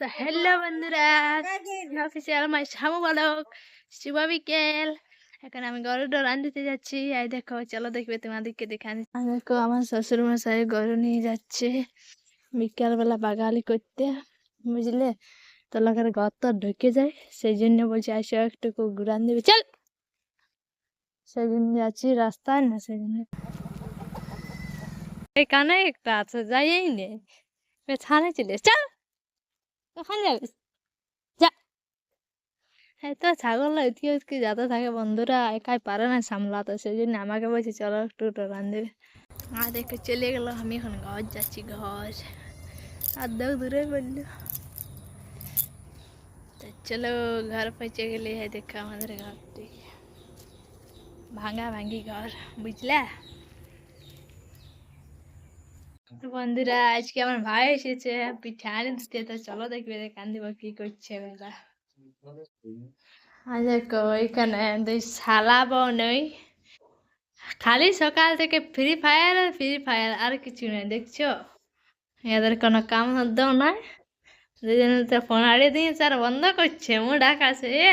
তো হ্যালো বন্ধুরা অফিসিয়াল মাই শামু বালক শুভ বিকেল এখন আমি গরুটা রাঁধতে যাচ্ছি। এই দেখো চলো দেখবে তোমাদেরকে দেখানি। আর দেখো আমার শ্বশুর মশাই গরু নিয়ে যাচ্ছে। বিকেলবেলা বাগালি করতে। বুঝলে? তো লোকের গর্ত ঢুকে যায়। সেই জন্য বলছি আসো একটু ঘুরান দেবে। চল! সেই জন্য যাচ্ছি রাস্তায় না সেই জন্য এখানে একটা আছে যাইই নেই ছাড়ে চলে চল! ওখানে যাবে যা এই তো ছাগল এদিকে ওদিকে যাতে থাকে বন্ধুরা একাই পারে না সামলাতে সেই জন্য আমাকে বলছে চলো একটু রান দেবে আর দেখে চলে গেলো আমি এখন ঘর যাচ্ছি ঘর আর দেখ দূরে বললো তো চলো ঘর পৌঁছে গেলে है देखो আমাদের ঘরটি ভাঙা ভাঙি ঘর বুঝলা বন্ধুরা, আজকে আমার ভাই এসেছে। পিঠা এনে দিতে তো চলো দেখবে কান দিব কি করছে বেলা দেখো, এখানে দুই শালা বউ নেই। খালি সকাল থেকে ফ্রি ফায়ার আর ফ্রি ফায়ার আর কিছু নেই, দেখছ? এদের কোনো কাম ধন্দাও নাই। দুজনে তো ফোন আড়িয়ে দিয়েছে আর বন্ধ করছে মু ডাকাছে এ।